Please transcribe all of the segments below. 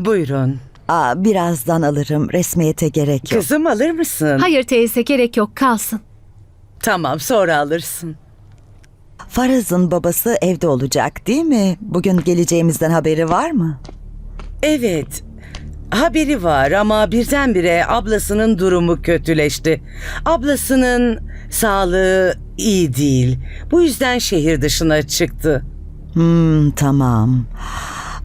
Buyurun. Aa, birazdan alırım. Resmiyete gerek yok. Kızım alır mısın? Hayır teyze gerek yok kalsın. Tamam sonra alırsın. Faraz'ın babası evde olacak değil mi? Bugün geleceğimizden haberi var mı? Evet. Haberi var ama birdenbire ablasının durumu kötüleşti. Ablasının sağlığı iyi değil. Bu yüzden şehir dışına çıktı. Hmm, tamam.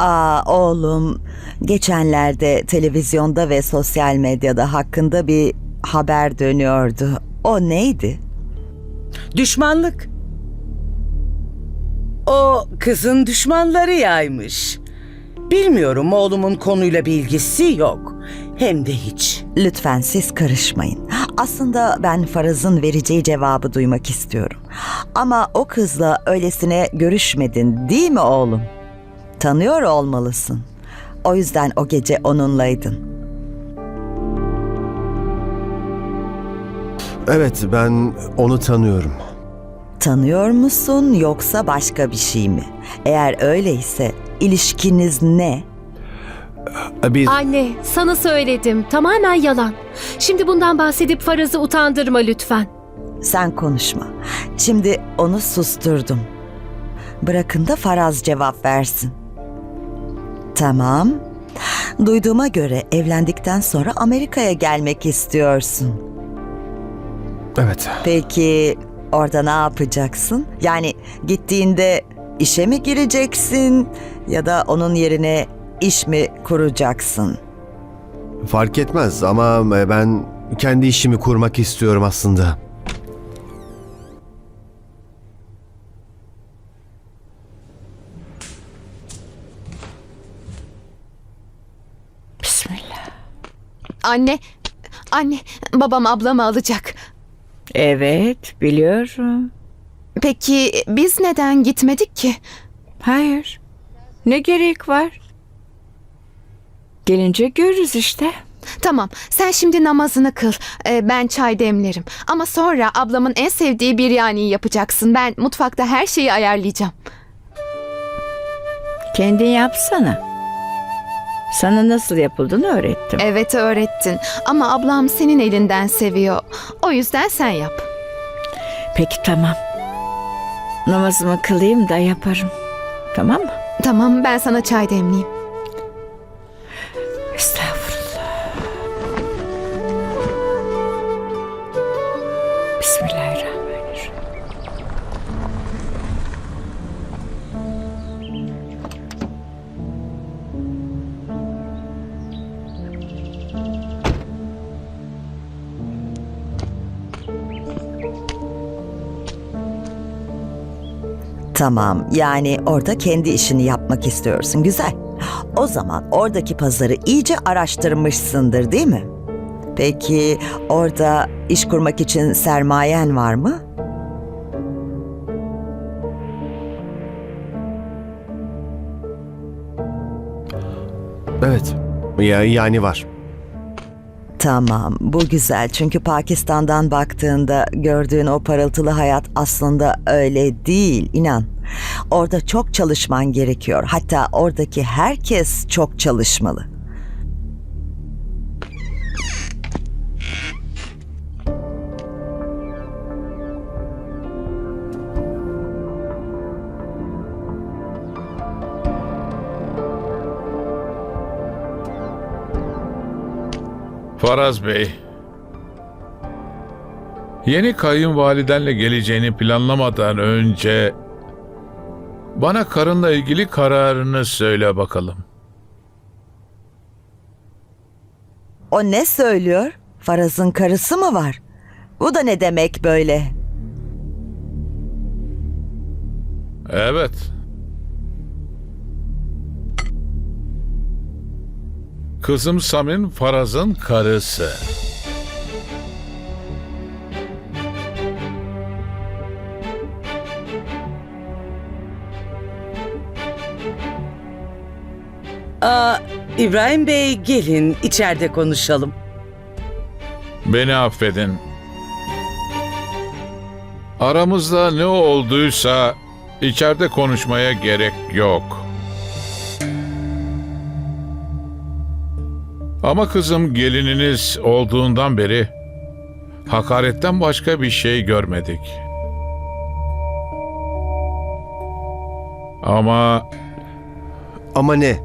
Aa oğlum, geçenlerde televizyonda ve sosyal medyada hakkında bir haber dönüyordu. O neydi? Düşmanlık. O kızın düşmanları yaymış. Bilmiyorum oğlumun konuyla bilgisi yok. Hem de hiç. Lütfen siz karışmayın. Aslında ben Faraz'ın vereceği cevabı duymak istiyorum. Ama o kızla öylesine görüşmedin değil mi oğlum? Tanıyor olmalısın. O yüzden o gece onunlaydın. Evet ben onu tanıyorum. Tanıyor musun yoksa başka bir şey mi? Eğer öyleyse ilişkiniz ne? Biz Anne sana söyledim tamamen yalan. Şimdi bundan bahsedip Faraz'ı utandırma lütfen. Sen konuşma. Şimdi onu susturdum. Bırakın da Faraz cevap versin. Tamam. Duyduğuma göre evlendikten sonra Amerika'ya gelmek istiyorsun. evet Peki orada ne yapacaksın? Yani gittiğinde işe mi gireceksin ya da onun yerine iş mi kuracaksın? fark etmez ama ben kendi işimi kurmak istiyorum aslında. Anne, anne, babam ablamı alacak. Evet, biliyorum. Peki biz neden gitmedik ki? Hayır. Ne gerek var? Gelince görürüz işte. Tamam, sen şimdi namazını kıl. Ee, ben çay demlerim. Ama sonra ablamın en sevdiği biryani yapacaksın. Ben mutfakta her şeyi ayarlayacağım. Kendin yapsana. Sana nasıl yapıldığını öğrettim. Evet öğrettin. Ama ablam senin elinden seviyor. O yüzden sen yap. Peki tamam. Namazımı kılayım da yaparım. Tamam mı? Tamam, ben sana çay demleyeyim. Tamam, yani orada kendi işini yapmak istiyorsun. Güzel. O zaman oradaki pazarı iyice araştırmışsındır, değil mi? Peki orada iş kurmak için sermayen var mı? Evet ya, yani var. Tamam, bu güzel. Çünkü Pakistan'dan baktığında gördüğün o parıltılı hayat aslında öyle değil, inan. Orada çok çalışman gerekiyor. Hatta oradaki herkes çok çalışmalı. Faraz Bey. Yeni kayınvalidenle geleceğini planlamadan önce bana karınla ilgili kararını söyle bakalım. O ne söylüyor? Faraz'ın karısı mı var? Bu da ne demek böyle? Evet. Kızım Samin Faraz'ın karısı. Aa, İbrahim Bey gelin içeride konuşalım. Beni affedin. Aramızda ne olduysa içeride konuşmaya gerek yok. Ama kızım gelininiz olduğundan beri hakaretten başka bir şey görmedik. Ama Ama ne?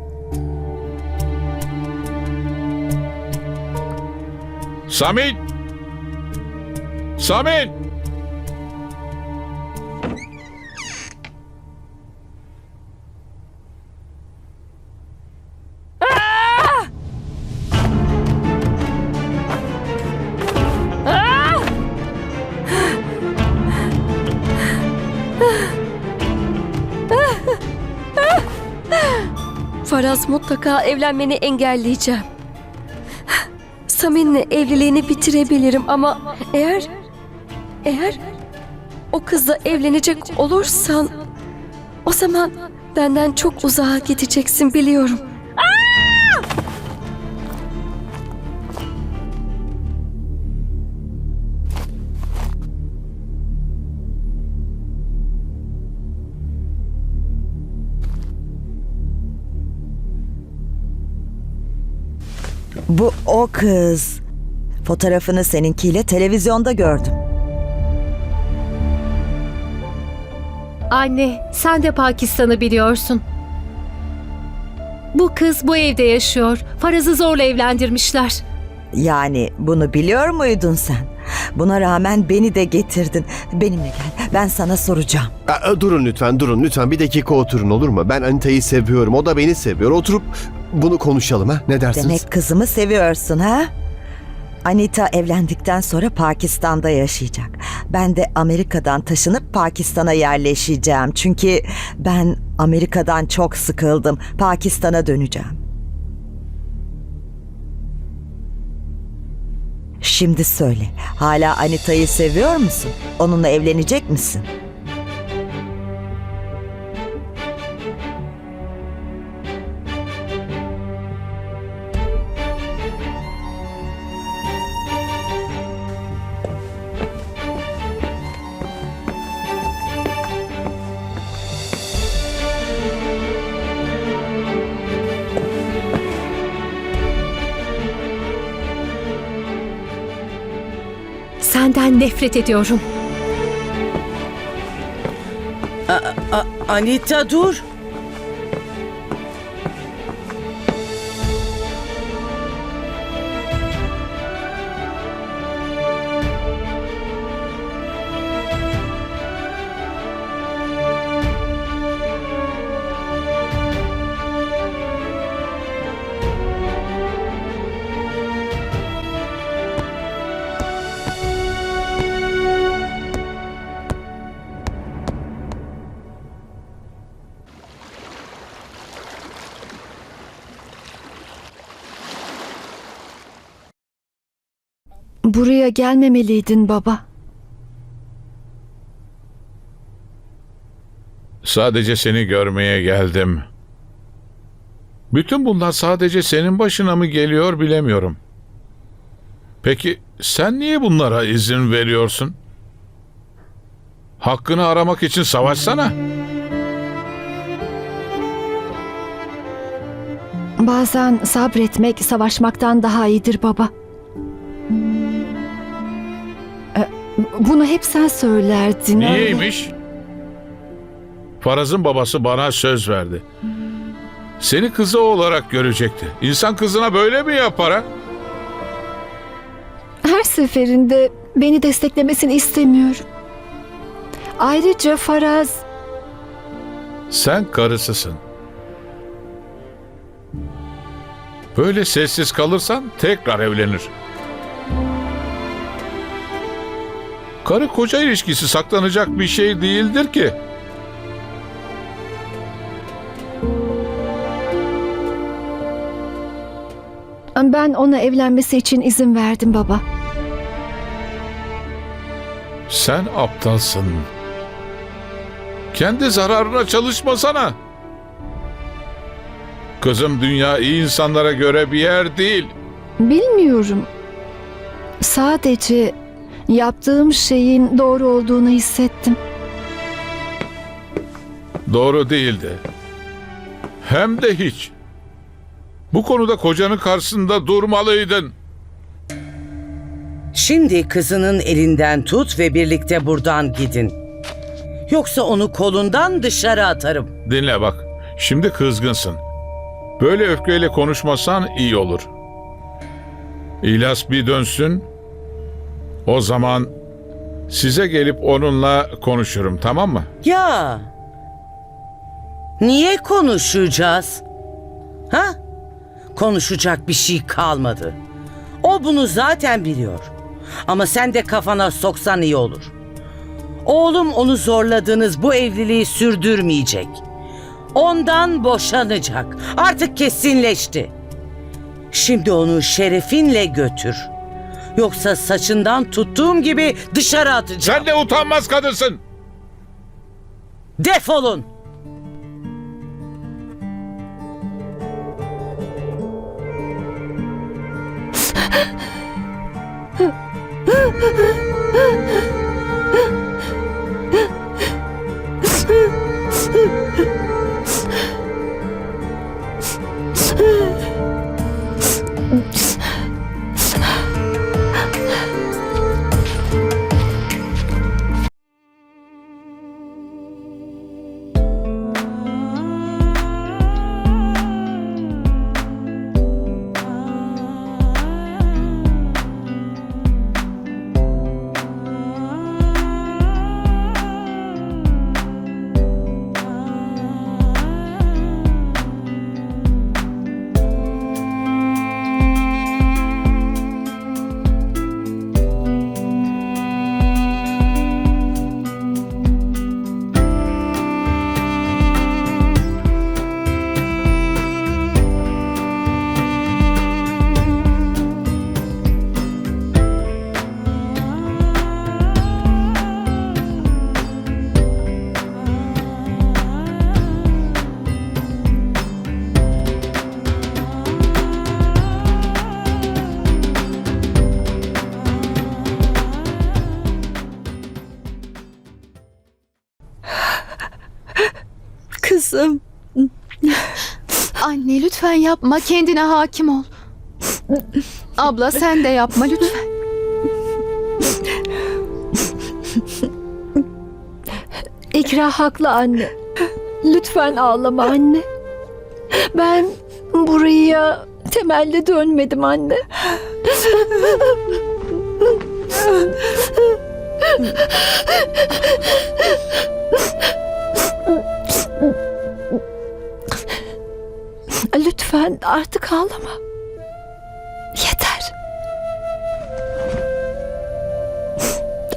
Samin! Samin! Faraz mutlaka evlenmeni engelleyeceğim. Samin'le evliliğini bitirebilirim ama eğer eğer o kızla evlenecek olursan o zaman benden çok uzağa gideceksin biliyorum. Bu o kız. Fotoğrafını seninkiyle televizyonda gördüm. Anne, sen de Pakistan'ı biliyorsun. Bu kız bu evde yaşıyor. Faraz'ı zorla evlendirmişler. Yani bunu biliyor muydun sen? Buna rağmen beni de getirdin. Benimle gel. Ben sana soracağım. Aa, durun lütfen durun lütfen bir dakika oturun olur mu? Ben Anita'yı seviyorum o da beni seviyor. Oturup bunu konuşalım ha ne dersiniz? Demek kızımı seviyorsun ha? Anita evlendikten sonra Pakistan'da yaşayacak. Ben de Amerika'dan taşınıp Pakistan'a yerleşeceğim. Çünkü ben Amerika'dan çok sıkıldım. Pakistan'a döneceğim. Şimdi söyle, hala Anita'yı seviyor musun? Onunla evlenecek misin? Nefret ediyorum. A- Anita dur. Buraya gelmemeliydin baba. sadece seni görmeye geldim. Bütün bunlar sadece senin başına mı geliyor bilemiyorum. Peki sen niye bunlara izin veriyorsun? Hakkını aramak için savaşsana. Bazen sabretmek savaşmaktan daha iyidir baba. Bunu hep sen söylerdin. öyle. Niyeymiş? Faraz'ın babası bana söz verdi. Seni kızı olarak görecekti. İnsan kızına böyle mi yapar ha? Her seferinde beni desteklemesini istemiyorum. Ayrıca Faraz Sen karısısın. Böyle sessiz kalırsan tekrar evlenir. Karı koca ilişkisi saklanacak bir şey değildir ki. ben ona evlenmesi için izin verdim baba. Sen aptalsın. Kendi zararına çalışmasana. Kızım dünya iyi insanlara göre bir yer değil. Bilmiyorum. Sadece yaptığım şeyin doğru olduğunu hissettim. Doğru değildi. Hem de hiç. Bu konuda kocanın karşısında durmalıydın. Şimdi kızının elinden tut ve birlikte buradan gidin. Yoksa onu kolundan dışarı atarım. Dinle bak. Şimdi kızgınsın. Böyle öfkeyle konuşmasan iyi olur. İlyas bir dönsün. O zaman size gelip onunla konuşurum tamam mı? Ya. Niye konuşacağız? Ha? Konuşacak bir şey kalmadı. O bunu zaten biliyor. Ama sen de kafana soksan iyi olur. Oğlum onu zorladığınız bu evliliği sürdürmeyecek. Ondan boşanacak. Artık kesinleşti. Şimdi onu şerefinle götür. Yoksa saçından tuttuğum gibi dışarı atacağım. Sen de utanmaz kadınsın. Defolun. Yapma. Kendine hakim ol. Abla sen de yapma lütfen. İkra haklı anne. Lütfen ağlama anne. Ben buraya temelli dönmedim anne. Lütfen artık ağlama. Yeter.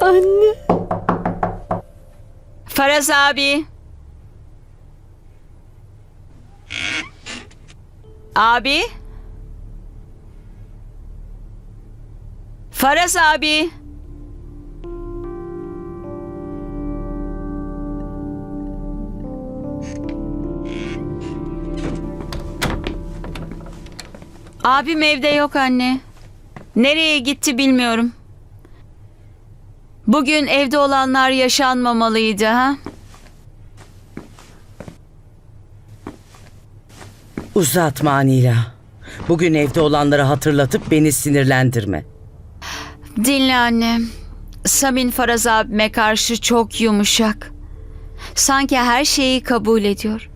Anne. Faraz abi. Abi. Faraz abi. Abim evde yok anne. Nereye gitti bilmiyorum. Bugün evde olanlar yaşanmamalıydı ha? Uzatma Anila. Bugün evde olanları hatırlatıp beni sinirlendirme. Dinle anne. Samin Faraz abime karşı çok yumuşak. Sanki her şeyi kabul ediyor.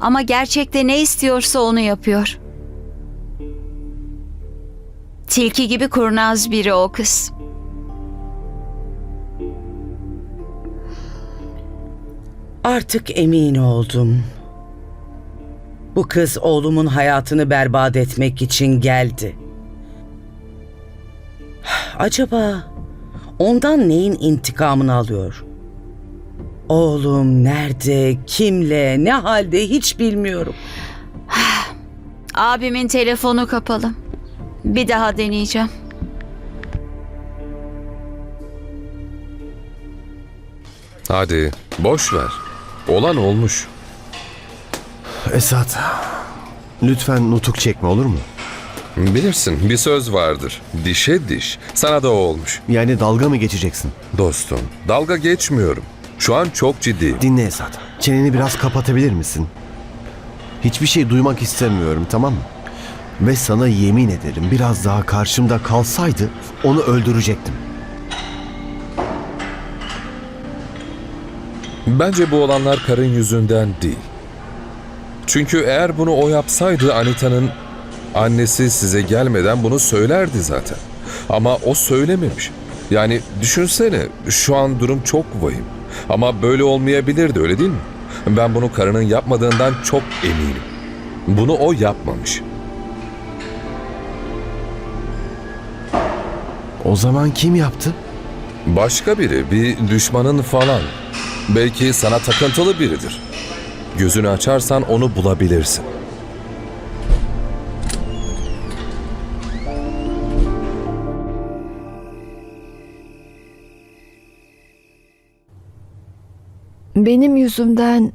Ama gerçekte ne istiyorsa onu yapıyor. Tilki gibi kurnaz biri o kız. Artık emin oldum. Bu kız oğlumun hayatını berbat etmek için geldi. Acaba ondan neyin intikamını alıyor? Oğlum nerede, kimle, ne halde hiç bilmiyorum. Abimin telefonu kapalı. Bir daha deneyeceğim. Hadi boş ver. Olan olmuş. Esat, lütfen nutuk çekme olur mu? Bilirsin bir söz vardır. Dişe diş. Sana da o olmuş. Yani dalga mı geçeceksin? Dostum dalga geçmiyorum. Şu an çok ciddi. Dinle Esat. Çeneni biraz kapatabilir misin? Hiçbir şey duymak istemiyorum tamam mı? Ve sana yemin ederim biraz daha karşımda kalsaydı onu öldürecektim. Bence bu olanlar karın yüzünden değil. Çünkü eğer bunu o yapsaydı Anita'nın annesi size gelmeden bunu söylerdi zaten. Ama o söylememiş. Yani düşünsene şu an durum çok vahim. Ama böyle olmayabilirdi öyle değil mi? Ben bunu karının yapmadığından çok eminim. Bunu o yapmamış. O zaman kim yaptı? Başka biri, bir düşmanın falan. Belki sana takıntılı biridir. Gözünü açarsan onu bulabilirsin. Benim yüzümden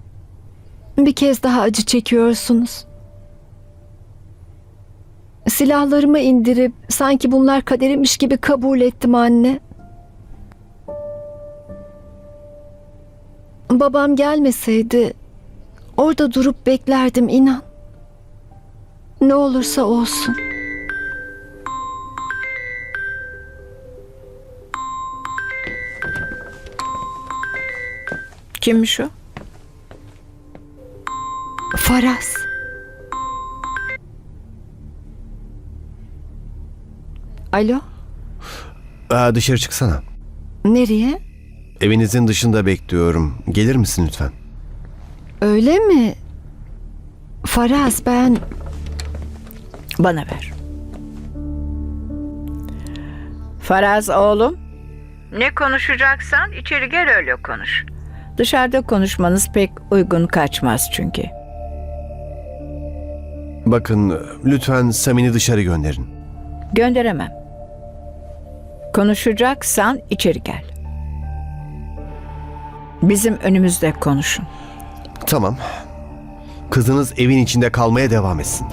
bir kez daha acı çekiyorsunuz. Silahlarımı indirip sanki bunlar kaderimmiş gibi kabul ettim anne. Babam gelmeseydi orada durup beklerdim inan. Ne olursa olsun. Kimmiş o? Faraz. Alo, Aa, dışarı çıksana. nereye? Evinizin dışında bekliyorum. Gelir misin lütfen? Öyle mi? Faraz ben Bana ver. Faraz oğlum. Ne konuşacaksan içeri gel öyle konuş. Dışarıda konuşmanız pek uygun kaçmaz çünkü. Bakın lütfen Samin'i dışarı gönderin. Gönderemem. Konuşacaksan içeri gel. Bizim önümüzde konuşun. Tamam. Kızınız evin içinde kalmaya devam etsin.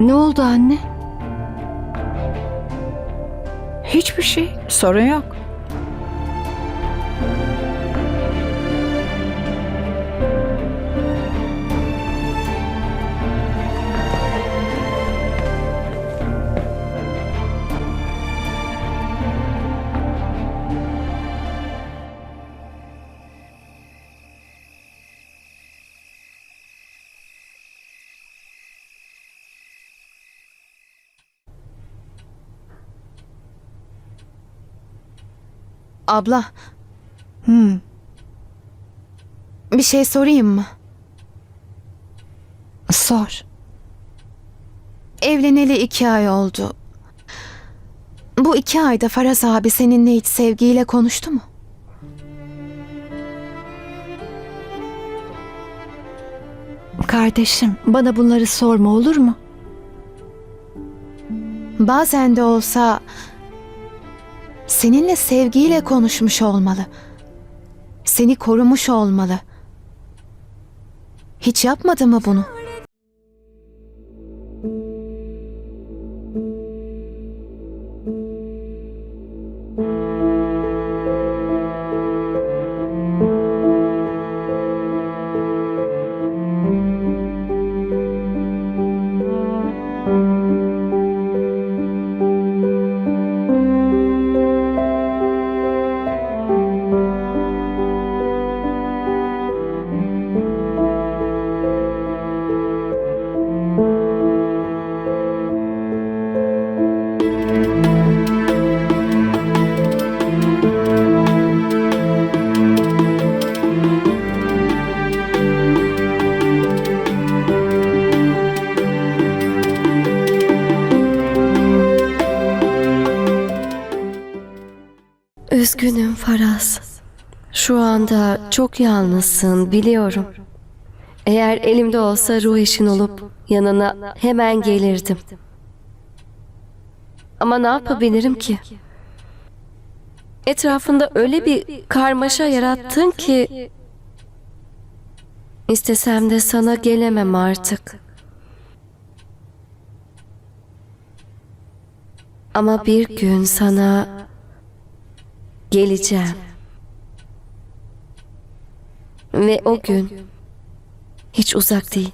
ne oldu anne? Hiçbir şey, sorun yok. Abla, Hmm. bir şey sorayım mı? Sor. Evleneli iki ay oldu. Bu iki ayda Faraz abi seninle hiç sevgiyle konuştu mu? Kardeşim, bana bunları sorma olur mu? Bazen de olsa seninle sevgiyle konuşmuş olmalı. Seni korumuş olmalı. Hiç yapmadı mı bunu? Anda çok yalnızsın biliyorum. Eğer elimde olsa ruh eşin olup yanına hemen gelirdim. Ama ne yapabilirim ki? Etrafında öyle bir karmaşa yarattın ki istesem de sana gelemem artık. Ama bir gün sana geleceğim. Ve o gün hiç uzak değil.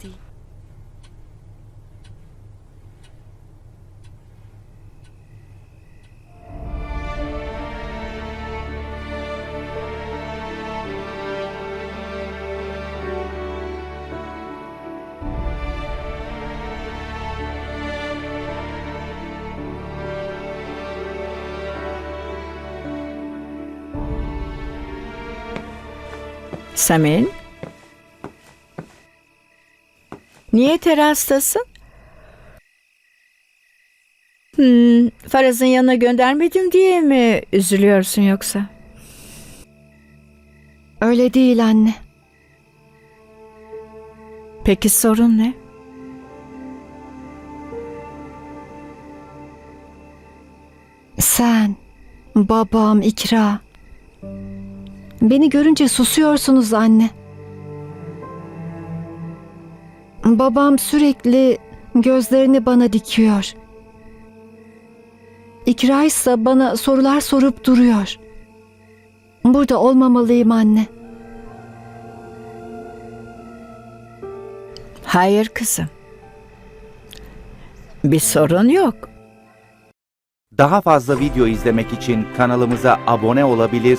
Samin? Niye terastasın? Hmm, Faraz'ın yanına göndermedim diye mi üzülüyorsun yoksa? Öyle değil anne. Peki sorun ne? Sen, babam, İkra. Beni görünce susuyorsunuz anne. Babam sürekli gözlerini bana dikiyor. İkra ise bana sorular sorup duruyor. Burada olmamalıyım anne. Hayır kızım. Bir sorun yok. Daha fazla video izlemek için kanalımıza abone olabilir,